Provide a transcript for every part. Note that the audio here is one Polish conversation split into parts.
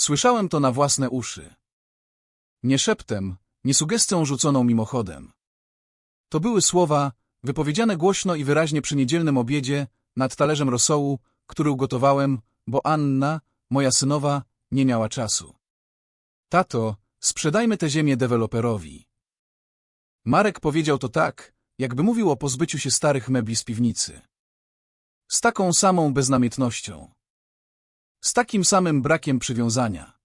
Słyszałem to na własne uszy. Nie szeptem, nie sugestią rzuconą mimochodem. To były słowa, wypowiedziane głośno i wyraźnie przy niedzielnym obiedzie, nad talerzem rosołu, który ugotowałem, bo Anna, moja synowa, nie miała czasu. Tato, sprzedajmy tę ziemię deweloperowi. Marek powiedział to tak, jakby mówił o pozbyciu się starych mebli z piwnicy. Z taką samą beznamiętnością. Z takim samym brakiem przywiązania.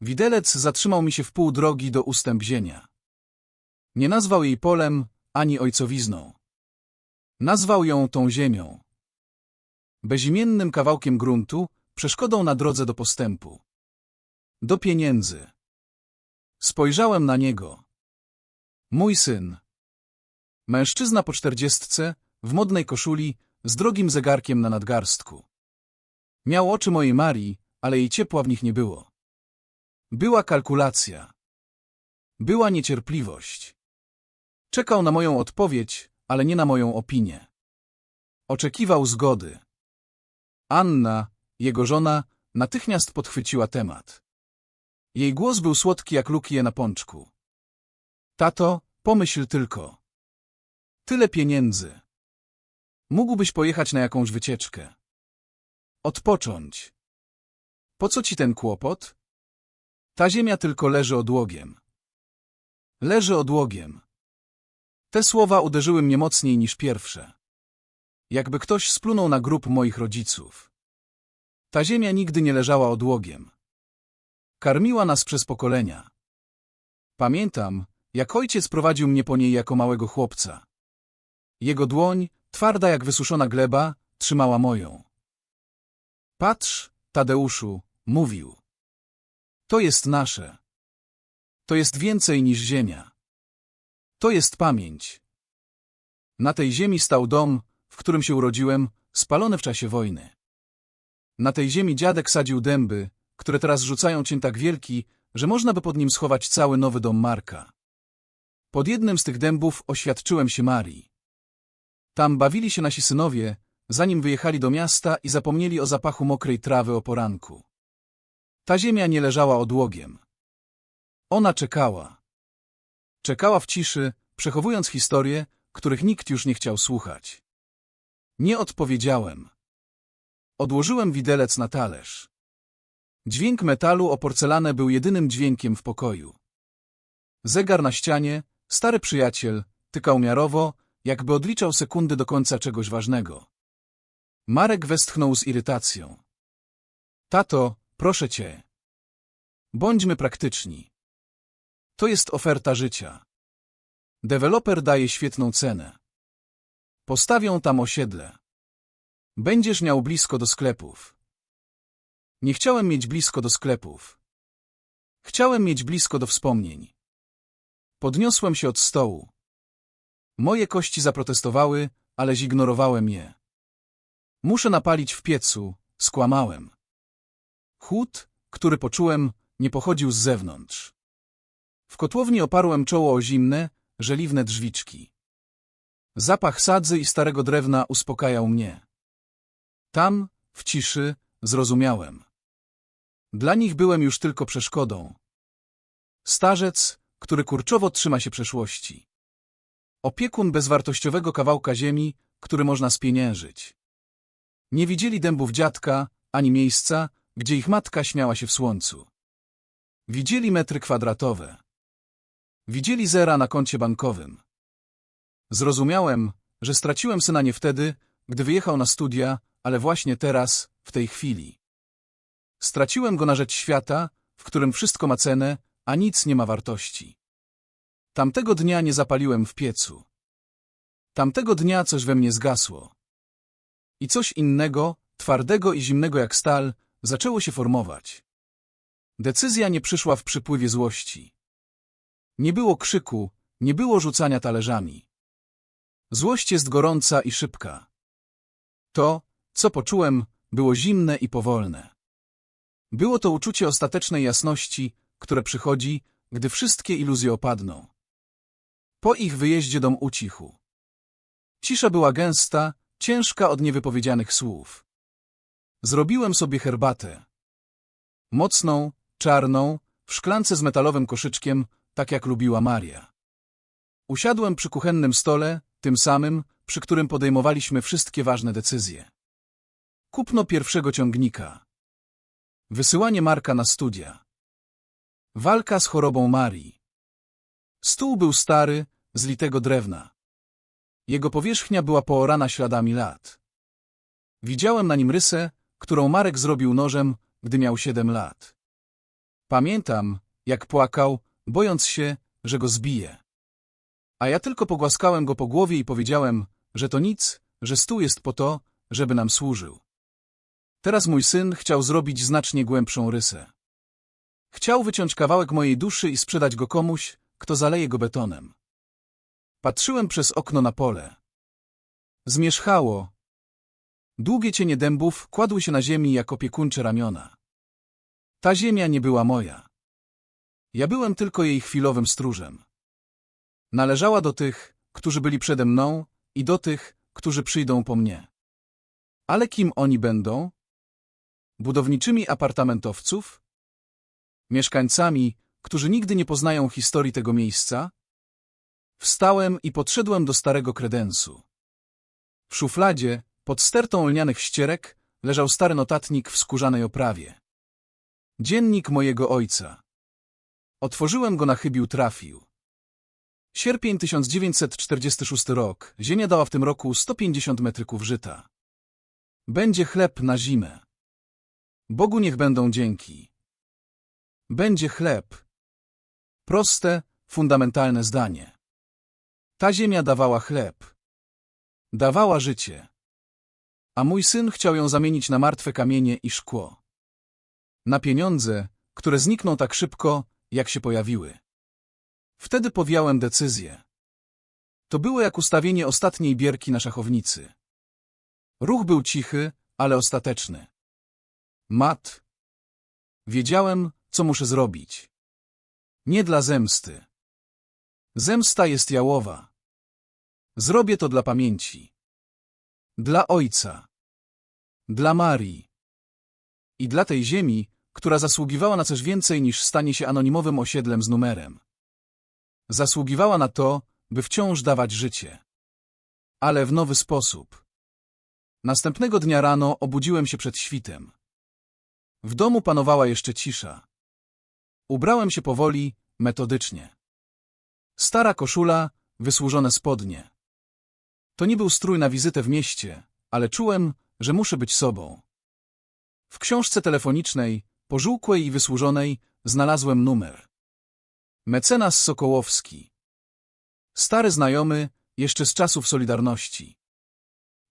Widelec zatrzymał mi się w pół drogi do ustęp zienia. Nie nazwał jej polem, ani ojcowizną. Nazwał ją tą ziemią. Bezimiennym kawałkiem gruntu, przeszkodą na drodze do postępu. Do pieniędzy. Spojrzałem na niego. Mój syn. Mężczyzna po czterdziestce, w modnej koszuli, z drogim zegarkiem na nadgarstku. Miał oczy mojej Marii, ale jej ciepła w nich nie było. Była kalkulacja. Była niecierpliwość. Czekał na moją odpowiedź, ale nie na moją opinię. Oczekiwał zgody. Anna, jego żona, natychmiast podchwyciła temat. Jej głos był słodki jak lukie na pączku. Tato, pomyśl tylko. Tyle pieniędzy. Mógłbyś pojechać na jakąś wycieczkę. Odpocząć. Po co ci ten kłopot? Ta ziemia tylko leży odłogiem. Leży odłogiem. Te słowa uderzyły mnie mocniej niż pierwsze. Jakby ktoś splunął na grób moich rodziców. Ta ziemia nigdy nie leżała odłogiem. Karmiła nas przez pokolenia. Pamiętam, jak ojciec prowadził mnie po niej jako małego chłopca. Jego dłoń, twarda jak wysuszona gleba, trzymała moją. Patrz, Tadeuszu, mówił. To jest nasze. To jest więcej niż ziemia. To jest pamięć. Na tej ziemi stał dom, w którym się urodziłem, spalony w czasie wojny. Na tej ziemi dziadek sadził dęby, które teraz rzucają cień tak wielki, że można by pod nim schować cały nowy dom Marka. Pod jednym z tych dębów oświadczyłem się Marii. Tam bawili się nasi synowie, zanim wyjechali do miasta i zapomnieli o zapachu mokrej trawy o poranku. Ta ziemia nie leżała odłogiem. Ona czekała. Czekała w ciszy, przechowując historie, których nikt już nie chciał słuchać. Nie odpowiedziałem. Odłożyłem widelec na talerz. Dźwięk metalu o porcelanę był jedynym dźwiękiem w pokoju. Zegar na ścianie, stary przyjaciel, tykał miarowo, jakby odliczał sekundy do końca czegoś ważnego. Marek westchnął z irytacją. Tato, proszę cię. Bądźmy praktyczni. To jest oferta życia. Deweloper daje świetną cenę. Postawią tam osiedle. Będziesz miał blisko do sklepów. Nie chciałem mieć blisko do sklepów. Chciałem mieć blisko do wspomnień. Podniosłem się od stołu. Moje kości zaprotestowały, ale zignorowałem je. Muszę napalić w piecu, skłamałem. Chłód, który poczułem, nie pochodził z zewnątrz. W kotłowni oparłem czoło o zimne, żeliwne drzwiczki. Zapach sadzy i starego drewna uspokajał mnie. Tam, w ciszy, zrozumiałem. Dla nich byłem już tylko przeszkodą. Starzec, który kurczowo trzyma się przeszłości. Opiekun bezwartościowego kawałka ziemi, który można spieniężyć. Nie widzieli dębów dziadka, ani miejsca, gdzie ich matka śmiała się w słońcu. Widzieli metry kwadratowe. Widzieli zera na koncie bankowym. Zrozumiałem, że straciłem syna nie wtedy, gdy wyjechał na studia, ale właśnie teraz, w tej chwili. Straciłem go na rzecz świata, w którym wszystko ma cenę, a nic nie ma wartości. Tamtego dnia nie zapaliłem w piecu. Tamtego dnia coś we mnie zgasło. I coś innego, twardego i zimnego jak stal, zaczęło się formować. Decyzja nie przyszła w przypływie złości. Nie było krzyku, nie było rzucania talerzami. Złość jest gorąca i szybka. To, co poczułem, było zimne i powolne. Było to uczucie ostatecznej jasności, które przychodzi, gdy wszystkie iluzje opadną. Po ich wyjeździe dom ucichł. Cisza była gęsta, ciężka od niewypowiedzianych słów. Zrobiłem sobie herbatę. Mocną, czarną, w szklance z metalowym koszyczkiem, tak jak lubiła Maria. Usiadłem przy kuchennym stole, tym samym, przy którym podejmowaliśmy wszystkie ważne decyzje. Kupno pierwszego ciągnika. Wysyłanie Marka na studia. Walka z chorobą Marii. Stół był stary, z litego drewna. Jego powierzchnia była poorana śladami lat. Widziałem na nim rysę, którą Marek zrobił nożem, gdy miał siedem lat. Pamiętam, jak płakał, bojąc się, że go zbije. A ja tylko pogłaskałem go po głowie i powiedziałem, że to nic, że stół jest po to, żeby nam służył. Teraz mój syn chciał zrobić znacznie głębszą rysę. Chciał wyciąć kawałek mojej duszy i sprzedać go komuś, kto zaleje go betonem. Patrzyłem przez okno na pole. Zmierzchało. Długie cienie dębów kładły się na ziemi jak opiekuńcze ramiona. Ta ziemia nie była moja. Ja byłem tylko jej chwilowym stróżem. Należała do tych, którzy byli przede mną i do tych, którzy przyjdą po mnie. Ale kim oni będą? Budowniczymi apartamentowców? Mieszkańcami, którzy nigdy nie poznają historii tego miejsca? Wstałem i podszedłem do starego kredensu. W szufladzie, pod stertą lnianych ścierek, leżał stary notatnik w skórzanej oprawie. Dziennik mojego ojca. Otworzyłem go na chybił trafił. Sierpień 1946 rok. Ziemia dała w tym roku 150 metryków żyta. Będzie chleb na zimę. Bogu niech będą dzięki. Będzie chleb. Proste, fundamentalne zdanie. Ta ziemia dawała chleb. Dawała życie. A mój syn chciał ją zamienić na martwe kamienie i szkło. Na pieniądze, które znikną tak szybko, jak się pojawiły. Wtedy powiałem decyzję. To było jak ustawienie ostatniej bierki na szachownicy. Ruch był cichy, ale ostateczny. Mat. Wiedziałem, co muszę zrobić. Nie dla zemsty. Zemsta jest jałowa. Zrobię to dla pamięci. Dla ojca. Dla Marii. I dla tej ziemi, która zasługiwała na coś więcej niż stanie się anonimowym osiedlem z numerem. Zasługiwała na to, by wciąż dawać życie. Ale w nowy sposób. Następnego dnia rano obudziłem się przed świtem. W domu panowała jeszcze cisza. Ubrałem się powoli, metodycznie. Stara koszula, wysłużone spodnie. To nie był strój na wizytę w mieście, ale czułem, że muszę być sobą. W książce telefonicznej, pożółkłej i wysłużonej, znalazłem numer. Mecenas Sokołowski. Stary znajomy, jeszcze z czasów Solidarności.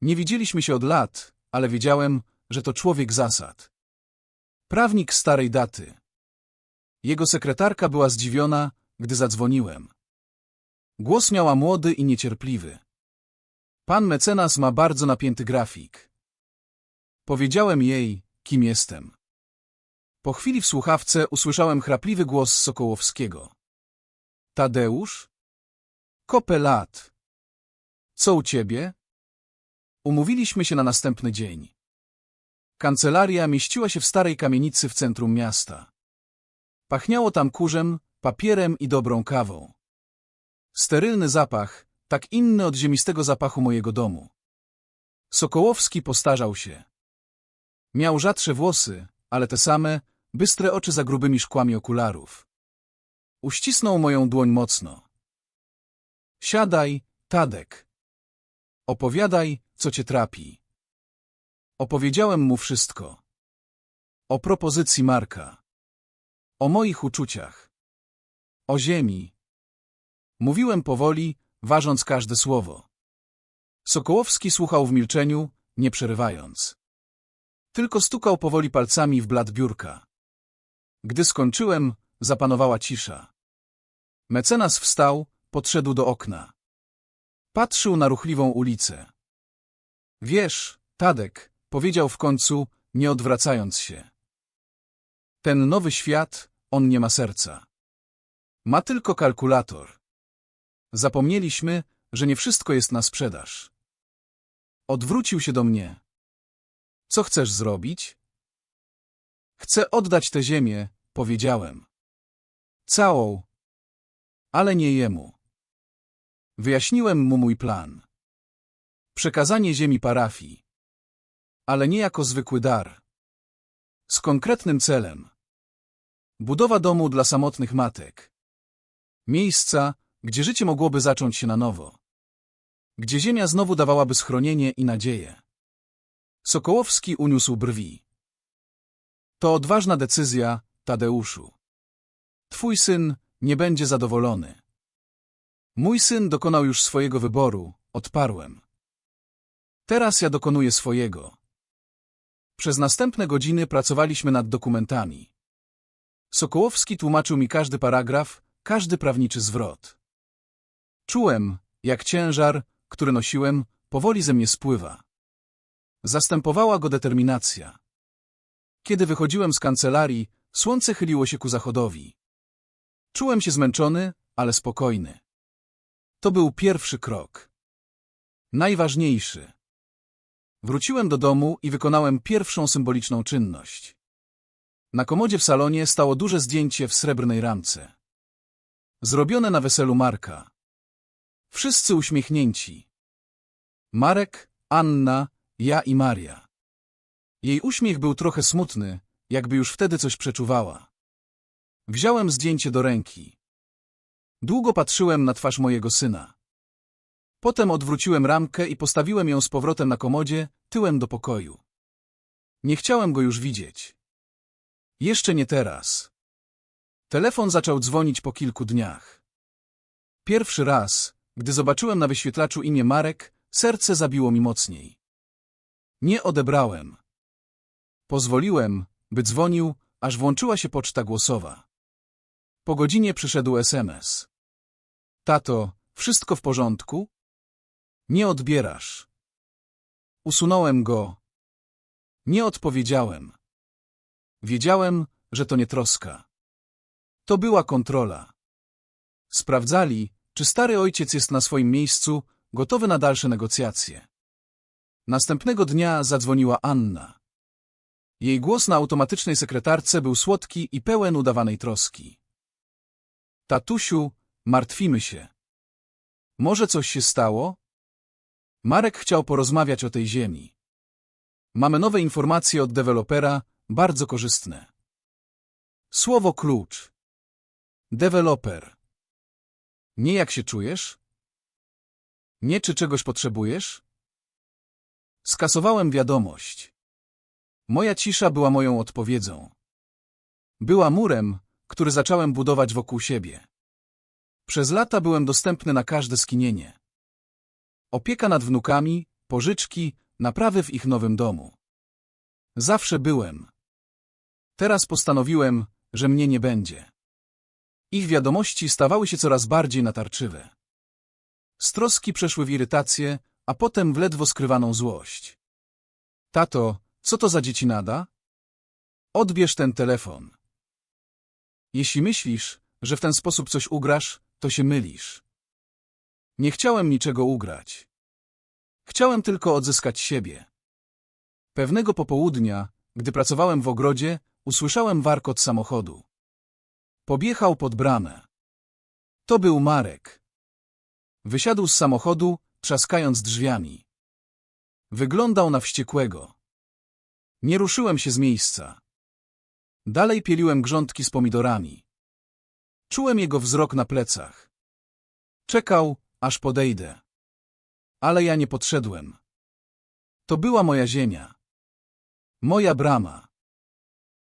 Nie widzieliśmy się od lat, ale wiedziałem, że to człowiek zasad. Prawnik starej daty. Jego sekretarka była zdziwiona, gdy zadzwoniłem. Głos miała młody i niecierpliwy. Pan mecenas ma bardzo napięty grafik. Powiedziałem jej, kim jestem. Po chwili w słuchawce usłyszałem chrapliwy głos Sokołowskiego. Tadeusz? Kopę lat. Co u ciebie? Umówiliśmy się na następny dzień. Kancelaria mieściła się w starej kamienicy w centrum miasta. Pachniało tam kurzem, papierem i dobrą kawą. Sterylny zapach, tak inny od ziemistego zapachu mojego domu. Sokołowski postarzał się. Miał rzadsze włosy, ale te same, bystre oczy za grubymi szkłami okularów. Uścisnął moją dłoń mocno. Siadaj, Tadek. Opowiadaj, co cię trapi. Opowiedziałem mu wszystko. O propozycji Marka. O moich uczuciach. O ziemi. Mówiłem powoli, ważąc każde słowo. Sokołowski słuchał w milczeniu, nie przerywając. Tylko stukał powoli palcami w blat biurka. Gdy skończyłem, zapanowała cisza. Mecenas wstał, podszedł do okna. Patrzył na ruchliwą ulicę. Wiesz, Tadek, powiedział w końcu, nie odwracając się. Ten nowy świat, on nie ma serca. Ma tylko kalkulator. Zapomnieliśmy, że nie wszystko jest na sprzedaż. Odwrócił się do mnie. Co chcesz zrobić? Chcę oddać tę ziemię, powiedziałem. Całą. Ale nie jemu. Wyjaśniłem mu mój plan. Przekazanie ziemi parafii. Ale nie jako zwykły dar. Z konkretnym celem. Budowa domu dla samotnych matek. Miejsca, gdzie życie mogłoby zacząć się na nowo. Gdzie ziemia znowu dawałaby schronienie i nadzieję. Sokołowski uniósł brwi. To odważna decyzja, Tadeuszu. Twój syn nie będzie zadowolony. Mój syn dokonał już swojego wyboru, odparłem. Teraz ja dokonuję swojego. Przez następne godziny pracowaliśmy nad dokumentami. Sokołowski tłumaczył mi każdy paragraf, każdy prawniczy zwrot. Czułem, jak ciężar, który nosiłem, powoli ze mnie spływa. Zastępowała go determinacja. Kiedy wychodziłem z kancelarii, słońce chyliło się ku zachodowi. Czułem się zmęczony, ale spokojny. To był pierwszy krok. Najważniejszy. Wróciłem do domu i wykonałem pierwszą symboliczną czynność. Na komodzie w salonie stało duże zdjęcie w srebrnej ramce. Zrobione na weselu Marka. Wszyscy uśmiechnięci. Marek, Anna, ja i Maria. Jej uśmiech był trochę smutny, jakby już wtedy coś przeczuwała. Wziąłem zdjęcie do ręki. Długo patrzyłem na twarz mojego syna. Potem odwróciłem ramkę i postawiłem ją z powrotem na komodzie, tyłem do pokoju. Nie chciałem go już widzieć. Jeszcze nie teraz. Telefon zaczął dzwonić po kilku dniach. Pierwszy raz, gdy zobaczyłem na wyświetlaczu imię Marek, serce zabiło mi mocniej. Nie odebrałem. Pozwoliłem, by dzwonił, aż włączyła się poczta głosowa. Po godzinie przyszedł SMS. Tato, wszystko w porządku? Nie odbierasz. Usunąłem go. Nie odpowiedziałem. Wiedziałem, że to nie troska. To była kontrola. Sprawdzali, czy stary ojciec jest na swoim miejscu, gotowy na dalsze negocjacje. Następnego dnia zadzwoniła Anna. Jej głos na automatycznej sekretarce był słodki i pełen udawanej troski. Tatusiu, martwimy się. Może coś się stało? Marek chciał porozmawiać o tej ziemi. Mamy nowe informacje od dewelopera, bardzo korzystne. Słowo klucz. Deweloper. Nie jak się czujesz? Nie czy czegoś potrzebujesz? Skasowałem wiadomość. Moja cisza była moją odpowiedzią. Była murem, który zacząłem budować wokół siebie. Przez lata byłem dostępny na każde skinienie. Opieka nad wnukami, pożyczki, naprawy w ich nowym domu. Zawsze byłem. Teraz postanowiłem, że mnie nie będzie. Ich wiadomości stawały się coraz bardziej natarczywe. Stroski przeszły w irytację, a potem w ledwo skrywaną złość. Tato, co to za dziecinada? Odbierz ten telefon. Jeśli myślisz, że w ten sposób coś ugrasz, to się mylisz. Nie chciałem niczego ugrać. Chciałem tylko odzyskać siebie. Pewnego popołudnia, gdy pracowałem w ogrodzie, usłyszałem warkot samochodu. Pobiechał pod bramę. To był Marek. Wysiadł z samochodu, trzaskając drzwiami. Wyglądał na wściekłego. Nie ruszyłem się z miejsca. Dalej pieliłem grządki z pomidorami. Czułem jego wzrok na plecach. Czekał, aż podejdę. Ale ja nie podszedłem. To była moja ziemia. Moja brama.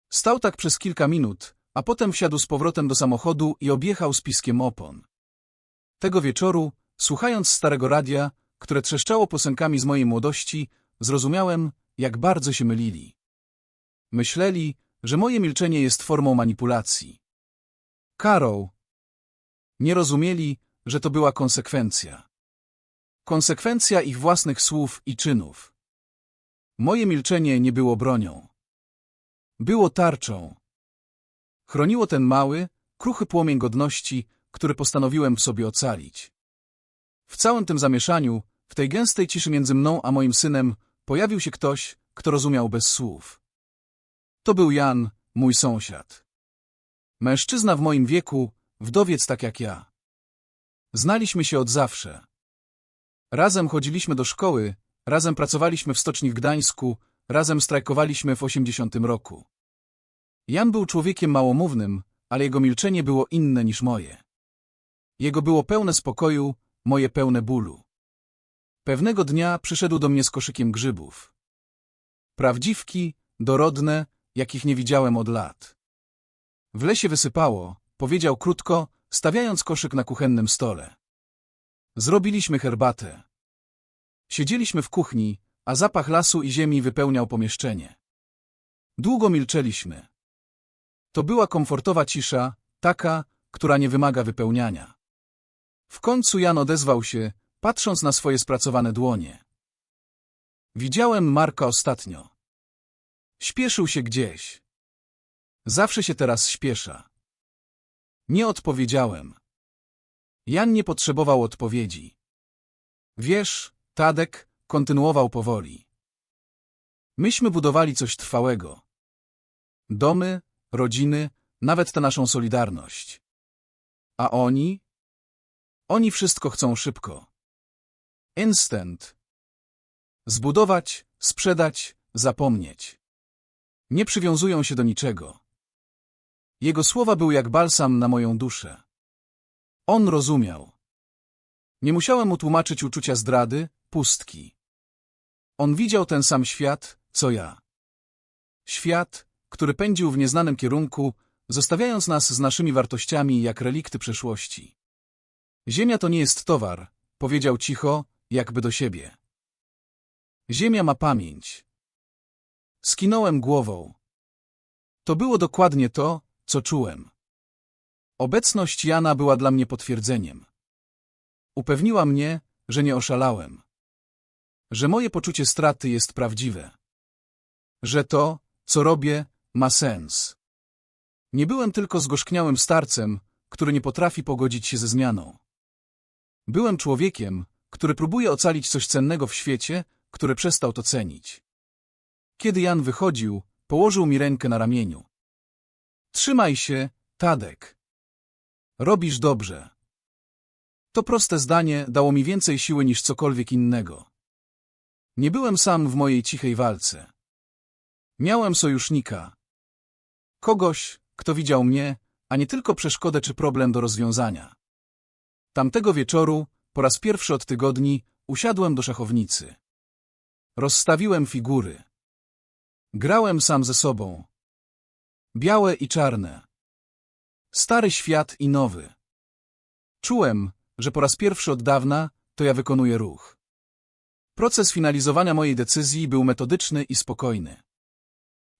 Stał tak przez kilka minut, a potem wsiadł z powrotem do samochodu i objechał z piskiem opon. Tego wieczoru, słuchając starego radia, które trzeszczało piosenkami z mojej młodości, zrozumiałem, jak bardzo się mylili. Myśleli, że moje milczenie jest formą manipulacji. Karą. Nie rozumieli, że to była konsekwencja. Konsekwencja ich własnych słów i czynów. Moje milczenie nie było bronią. Było tarczą. Chroniło ten mały, kruchy płomień godności, który postanowiłem w sobie ocalić. W całym tym zamieszaniu, w tej gęstej ciszy między mną a moim synem, pojawił się ktoś, kto rozumiał bez słów. To był Jan, mój sąsiad. Mężczyzna w moim wieku, wdowiec tak jak ja. Znaliśmy się od zawsze. Razem chodziliśmy do szkoły, razem pracowaliśmy w stoczni w Gdańsku, razem strajkowaliśmy w 80 roku. Jan był człowiekiem małomównym, ale jego milczenie było inne niż moje. Jego było pełne spokoju, moje pełne bólu. Pewnego dnia przyszedł do mnie z koszykiem grzybów. Prawdziwki, dorodne, jakich nie widziałem od lat. W lesie wysypało, powiedział krótko, stawiając koszyk na kuchennym stole. Zrobiliśmy herbatę. Siedzieliśmy w kuchni, a zapach lasu i ziemi wypełniał pomieszczenie. Długo milczeliśmy. To była komfortowa cisza, taka, która nie wymaga wypełniania. W końcu Jan odezwał się, patrząc na swoje spracowane dłonie. Widziałem Marka ostatnio. Śpieszył się gdzieś. Zawsze się teraz śpiesza. Nie odpowiedziałem. Jan nie potrzebował odpowiedzi. Wiesz, Tadek kontynuował powoli. Myśmy budowali coś trwałego. Domy, rodziny, nawet tę naszą solidarność. A oni? Oni wszystko chcą szybko. Instant. Zbudować, sprzedać, zapomnieć. Nie przywiązują się do niczego. Jego słowa były jak balsam na moją duszę. On rozumiał. Nie musiałem mu tłumaczyć uczucia zdrady, pustki. On widział ten sam świat, co ja. Świat, który pędził w nieznanym kierunku, zostawiając nas z naszymi wartościami jak relikty przeszłości. Ziemia to nie jest towar, powiedział cicho, jakby do siebie. Ziemia ma pamięć. Skinąłem głową. To było dokładnie to, co czułem. Obecność Jana była dla mnie potwierdzeniem. Upewniła mnie, że nie oszalałem. Że moje poczucie straty jest prawdziwe. Że to, co robię, ma sens. Nie byłem tylko zgorzkniałym starcem, który nie potrafi pogodzić się ze zmianą. Byłem człowiekiem, który próbuje ocalić coś cennego w świecie, który przestał to cenić. Kiedy Jan wychodził, położył mi rękę na ramieniu. Trzymaj się, Tadek. Robisz dobrze. To proste zdanie dało mi więcej siły niż cokolwiek innego. Nie byłem sam w mojej cichej walce. Miałem sojusznika. Kogoś, kto widział mnie, a nie tylko przeszkodę czy problem do rozwiązania. Tamtego wieczoru, po raz pierwszy od tygodni, usiadłem do szachownicy. Rozstawiłem figury. Grałem sam ze sobą. Białe i czarne. Stary świat i nowy. Czułem, że po raz pierwszy od dawna to ja wykonuję ruch. Proces finalizowania mojej decyzji był metodyczny i spokojny.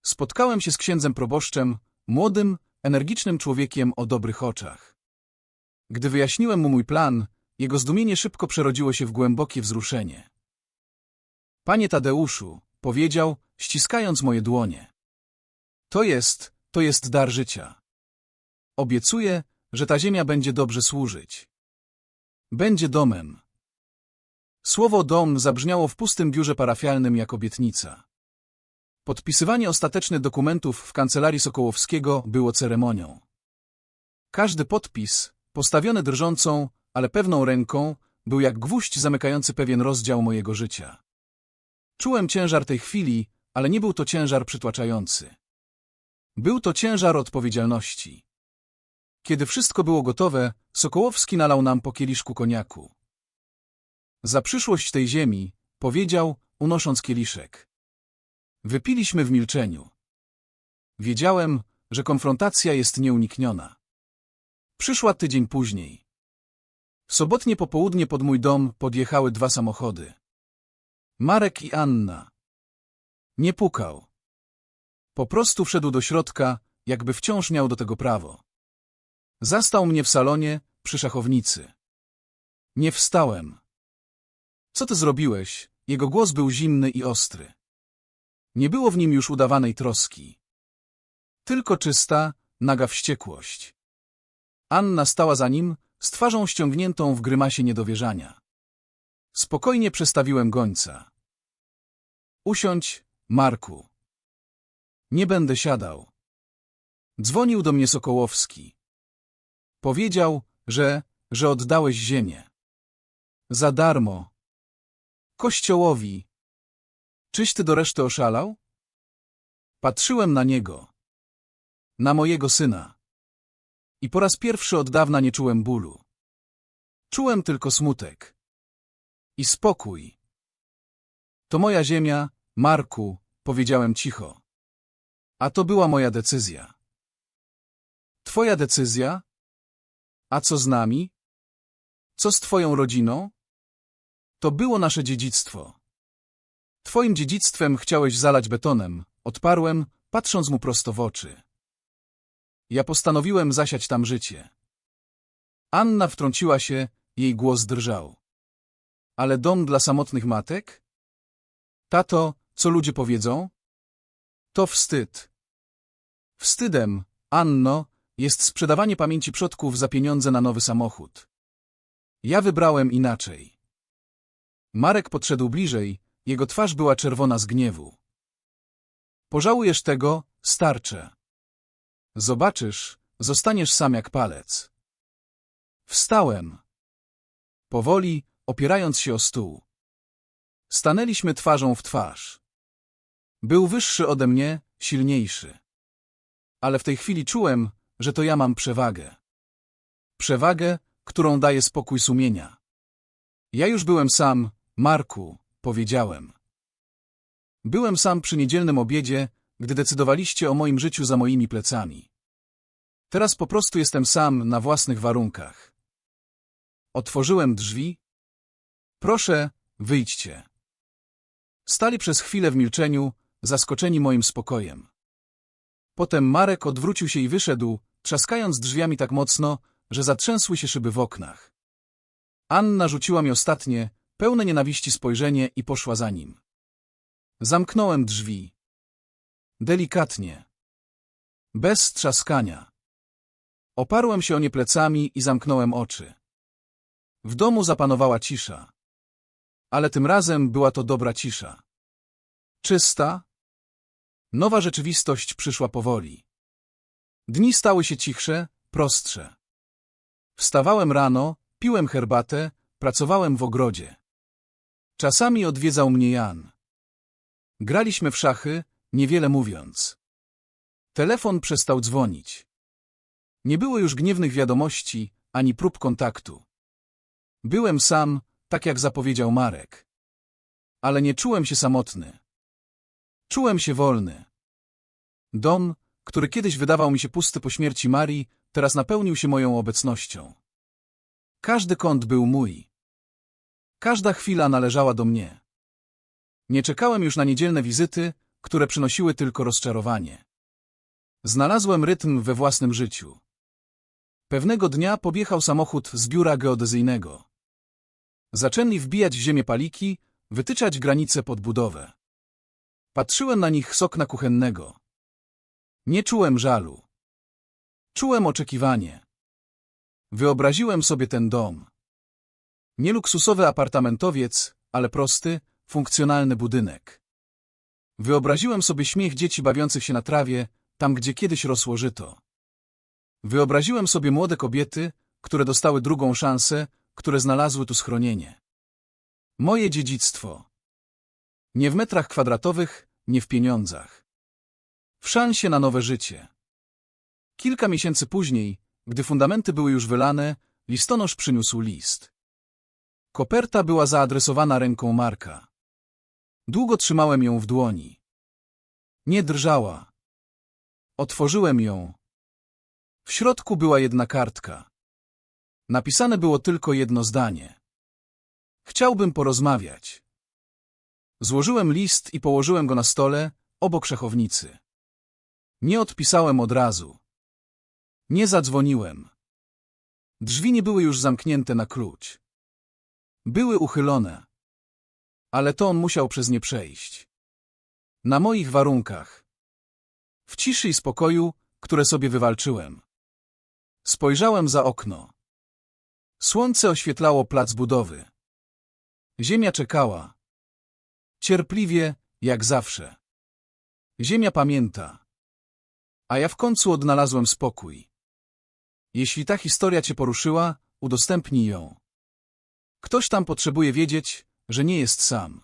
Spotkałem się z księdzem proboszczem, młodym, energicznym człowiekiem o dobrych oczach. Gdy wyjaśniłem mu mój plan, jego zdumienie szybko przerodziło się w głębokie wzruszenie. Panie Tadeuszu, powiedział, ściskając moje dłonie. To jest, to jest dar życia. Obiecuję, że ta ziemia będzie dobrze służyć. Będzie domem. Słowo dom zabrzmiało w pustym biurze parafialnym jak obietnica. Podpisywanie ostatecznych dokumentów w kancelarii Sokołowskiego było ceremonią. Każdy podpis, postawiony drżącą, ale pewną ręką, był jak gwóźdź zamykający pewien rozdział mojego życia. Czułem ciężar tej chwili, ale nie był to ciężar przytłaczający. Był to ciężar odpowiedzialności. Kiedy wszystko było gotowe, Sokołowski nalał nam po kieliszku koniaku. Za przyszłość tej ziemi, powiedział, unosząc kieliszek. Wypiliśmy w milczeniu. Wiedziałem, że konfrontacja jest nieunikniona. Przyszła tydzień później. W sobotnie popołudnie pod mój dom podjechały dwa samochody. Marek i Anna. Nie pukał. Po prostu wszedł do środka, jakby wciąż miał do tego prawo. Zastał mnie w salonie, przy szachownicy. Nie wstałem. Co ty zrobiłeś? Jego głos był zimny i ostry. Nie było w nim już udawanej troski. Tylko czysta, naga wściekłość. Anna stała za nim, z twarzą ściągniętą w grymasie niedowierzania. Spokojnie przestawiłem gońca. Usiądź, Marku. Nie będę siadał. Dzwonił do mnie Sokołowski. Powiedział, że, że oddałeś ziemię. Za darmo. Kościołowi. Czyś ty do reszty oszalał? Patrzyłem na niego. Na mojego syna. I po raz pierwszy od dawna nie czułem bólu. Czułem tylko smutek. I spokój. To moja ziemia, Marku, powiedziałem cicho. A to była moja decyzja. Twoja decyzja? A co z nami? Co z twoją rodziną? To było nasze dziedzictwo. Twoim dziedzictwem chciałeś zalać betonem, odparłem, patrząc mu prosto w oczy. Ja postanowiłem zasiać tam życie. Anna wtrąciła się, jej głos drżał. Ale dom dla samotnych matek? Tato, co ludzie powiedzą? To wstyd. Wstydem, Anno, jest sprzedawanie pamięci przodków za pieniądze na nowy samochód. Ja wybrałem inaczej. Marek podszedł bliżej, jego twarz była czerwona z gniewu. Pożałujesz tego, starcze. Zobaczysz, zostaniesz sam jak palec. Wstałem. Powoli, opierając się o stół. Stanęliśmy twarzą w twarz. Był wyższy ode mnie, silniejszy. Ale w tej chwili czułem, że to ja mam przewagę. Przewagę, którą daje spokój sumienia. Ja już byłem sam, Marku, powiedziałem. Byłem sam przy niedzielnym obiedzie, gdy decydowaliście o moim życiu za moimi plecami. Teraz po prostu jestem sam na własnych warunkach. Otworzyłem drzwi. Proszę, wyjdźcie. Stali przez chwilę w milczeniu, zaskoczeni moim spokojem. Potem Marek odwrócił się i wyszedł, trzaskając drzwiami tak mocno, że zatrzęsły się szyby w oknach. Anna rzuciła mi ostatnie, pełne nienawiści spojrzenie i poszła za nim. Zamknąłem drzwi. Delikatnie. Bez trzaskania. Oparłem się o nie plecami i zamknąłem oczy. W domu zapanowała cisza. Ale tym razem była to dobra cisza. Czysta. Nowa rzeczywistość przyszła powoli. Dni stały się cichsze, prostsze. Wstawałem rano, piłem herbatę, pracowałem w ogrodzie. Czasami odwiedzał mnie Jan. Graliśmy w szachy, niewiele mówiąc. Telefon przestał dzwonić. Nie było już gniewnych wiadomości, ani prób kontaktu. Byłem sam, tak jak zapowiedział Marek. Ale nie czułem się samotny. Czułem się wolny. Dom, który kiedyś wydawał mi się pusty po śmierci Marii, teraz napełnił się moją obecnością. Każdy kąt był mój. Każda chwila należała do mnie. Nie czekałem już na niedzielne wizyty, które przynosiły tylko rozczarowanie. Znalazłem rytm we własnym życiu. Pewnego dnia podjechał samochód z biura geodezyjnego. Zaczęli wbijać w ziemię paliki, wytyczać granice pod budowę. Patrzyłem na nich z okna kuchennego. Nie czułem żalu. Czułem oczekiwanie. Wyobraziłem sobie ten dom. Nie luksusowy apartamentowiec, ale prosty, funkcjonalny budynek. Wyobraziłem sobie śmiech dzieci bawiących się na trawie, tam gdzie kiedyś rosło żyto. Wyobraziłem sobie młode kobiety, które dostały drugą szansę, które znalazły tu schronienie. Moje dziedzictwo. Nie w metrach kwadratowych, nie w pieniądzach. W szansie na nowe życie. Kilka miesięcy później, gdy fundamenty były już wylane, listonosz przyniósł list. Koperta była zaadresowana ręką Marka. Długo trzymałem ją w dłoni. Nie drżała. Otworzyłem ją. W środku była jedna kartka. Napisane było tylko jedno zdanie. Chciałbym porozmawiać. Złożyłem list i położyłem go na stole, obok szachownicy. Nie odpisałem od razu. Nie zadzwoniłem. Drzwi nie były już zamknięte na klucz. Były uchylone. Ale to on musiał przez nie przejść. Na moich warunkach. W ciszy i spokoju, które sobie wywalczyłem. Spojrzałem za okno. Słońce oświetlało plac budowy. Ziemia czekała. Cierpliwie, jak zawsze. Ziemia pamięta. A ja w końcu odnalazłem spokój. Jeśli ta historia cię poruszyła, udostępnij ją. Ktoś tam potrzebuje wiedzieć, że nie jest sam.